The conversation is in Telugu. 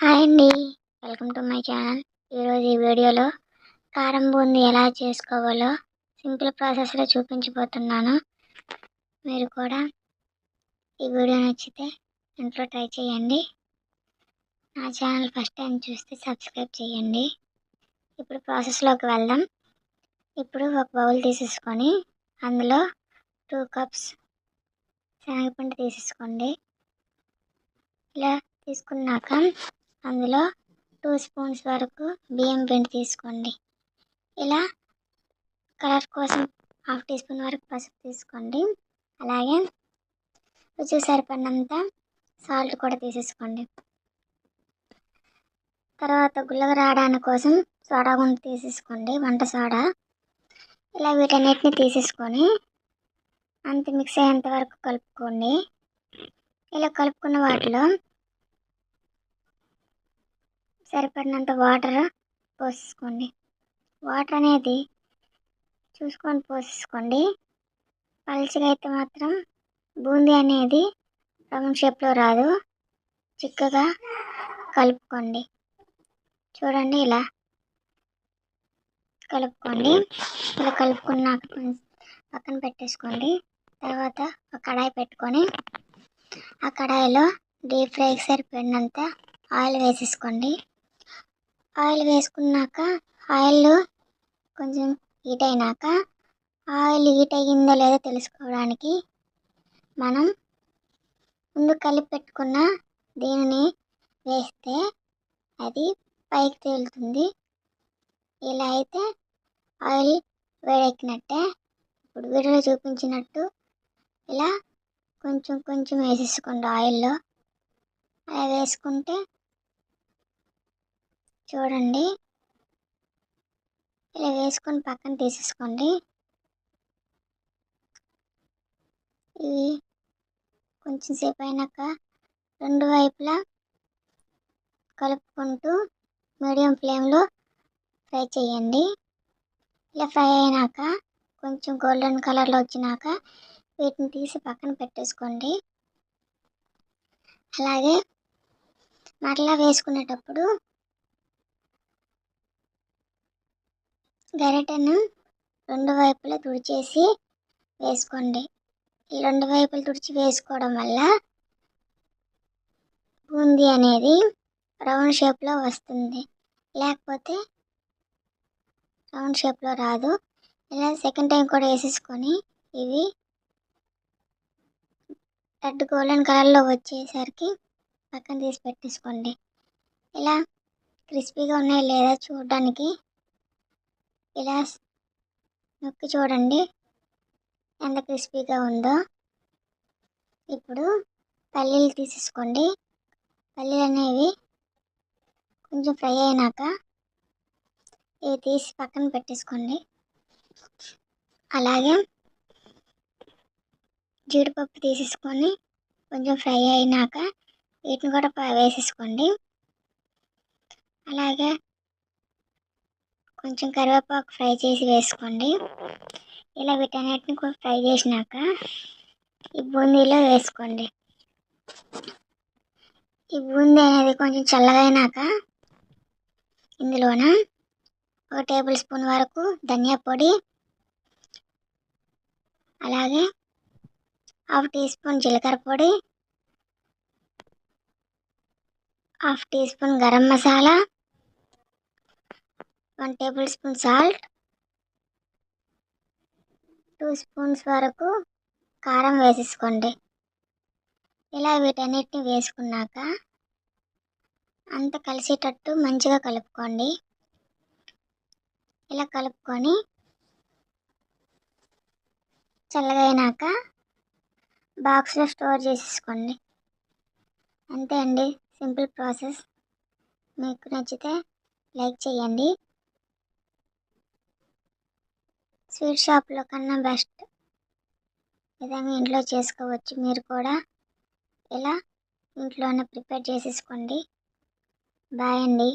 హాయ్ అండి. Welcome to my channel. ఈరోజు ఈ వీడియోలో కారం బూందీ ఎలా చేసుకోవాలో సింపుల్ ప్రాసెస్లో చూపించబోతున్నాను. మీరు కూడా ఈ వీడియో నచ్చితే ఇంట్లో ట్రై చేయండి. నా ఛానల్ ఫస్ట్ టైం చూస్తే సబ్స్క్రైబ్ చేయండి. ఇప్పుడు ప్రాసెస్లోకి వెళ్దాం. ఇప్పుడు ఒక బౌల్ తీసేసుకొని అందులో టూ కప్స్ శనగపిండి తీసేసుకోండి. ఇలా తీసుకున్నాక అందులో టూ స్పూన్స్ వరకు బియ్యం పిండి తీసుకోండి. ఇలా కలర్ కోసం హాఫ్ టీ స్పూన్ వరకు పసుపు తీసుకోండి. అలాగే రుచి సరిపడినంత సాల్ట్ కూడా తీసేసుకోండి. తర్వాత గుల్లగా రావడానికి కోసం సోడా గుంట తీసేసుకోండి వంట సోడా ఇలా వీటన్నిటిని తీసేసుకొని అంత మిక్స్ అయ్యేంత వరకు కలుపుకోండి. ఇలా కలుపుకున్న వాటిలో సరిపడినంత వాటర్ పోసేసుకోండి. వాటర్ అనేది చూసుకొని పోసేసుకోండి. పలుచగా అయితే మాత్రం బూందీ అనేది రౌండ్ షేప్లో రాదు. చిక్కగా కలుపుకోండి. చూడండి ఇలా కలుపుకోండి. ఇలా కలుపుకున్నాక పక్కన పెట్టేసుకోండి. తర్వాత ఒక కడాయి పెట్టుకొని ఆ కడాయిలో డీప్ ఫ్రైకి సరిపడినంత ఆయిల్ వేసేసుకోండి. ఆయిల్ వేసుకున్నాక ఆయిల్ కొంచెం హీట్ అయినాక ఆయిల్ హీట్ అయ్యిందో లేదో తెలుసుకోవడానికి మనం ముందు కలిపి పెట్టుకున్న దీనిని వేస్తే అది పైకి తేలుతుంది. ఇలా అయితే ఆయిల్ వేడెక్కినట్టే ఇప్పుడు వీడియోలో చూపించినట్టు ఇలా కొంచెం కొంచెం వేసేసుకోండి ఆయిల్లో. అలా వేసుకుంటే చూడండి. ఇలా వేసుకొని పక్కన తీసేసుకోండి. ఇవి కొంచెం సేపు అయినాక రెండు వైపులా కలుపుకుంటూ మీడియం ఫ్లేమ్లో ఫ్రై చేయండి. ఇలా ఫ్రై అయినాక కొంచెం గోల్డెన్ కలర్లో వచ్చినాక వీటిని తీసి పక్కన పెట్టేసుకోండి. అలాగే మరలా వేసుకునేటప్పుడు గరిటెను రెండు వైపులా తుడిచేసి వేసుకోండి. ఈ రెండు వైపులు తుడిచి వేసుకోవడం వల్ల బూందీ అనేది రౌండ్ షేప్లో వస్తుంది. లేకపోతే రౌండ్ షేప్లో రాదు. ఇలా సెకండ్ టైం కూడా వేసేసుకొని ఇవి రెడ్ గోల్డెన్ కలర్లో వచ్చేసరికి పక్కన తీసి పెట్టేసుకోండి. ఇలా క్రిస్పీగా ఉన్నాయి లేదా చూడడానికి ఇలా నొక్కి చూడండి. ఎంత క్రిస్పీగా ఉందో. ఇప్పుడు పల్లీలు తీసేసుకోండి. పల్లీలు అనేవి కొంచెం ఫ్రై అయినాక ఇవి తీసి పక్కన పెట్టేసుకోండి. అలాగే జీడిపప్పు తీసేసుకొని కొంచెం ఫ్రై అయినాక వీటిని కూడా వేసేసుకోండి. అలాగే కొంచెం కరివేపాకు ఫ్రై చేసి వేసుకోండి. ఇలా వీటన్నిటిని కూడా ఫ్రై చేసినాక ఈ బూందీలో వేసుకోండి. ఈ బూందీ అనేది కొంచెం చల్లగా ఇందులోన ఒక టేబుల్ స్పూన్ వరకు ధనియా పొడి అలాగే హాఫ్ టీ స్పూన్ జీలకర్ర పొడి half teaspoon garam masala one tablespoon salt two spoons వరకు కారం వేసేసుకోండి. ఇలా వీటన్నిటిని వేసుకున్నాక అంత కలిసేటట్టు మంచిగా కలుపుకోండి. ఇలా కలుపుకొని చల్లగైనాక బాక్స్లో స్టోర్ చేసేసుకోండి. అంతే అండి. Simple process. మీకు నచ్చితే లైక్ చేయండి. స్వీట్ షాప్లో కన్నా బెస్ట్. విధంగా ఇంట్లో చేసుకోవచ్చు. మీరు కూడా ఇలా ఇంట్లోనే ప్రిపేర్ చేసేసుకోండి. బాయ్ అండి.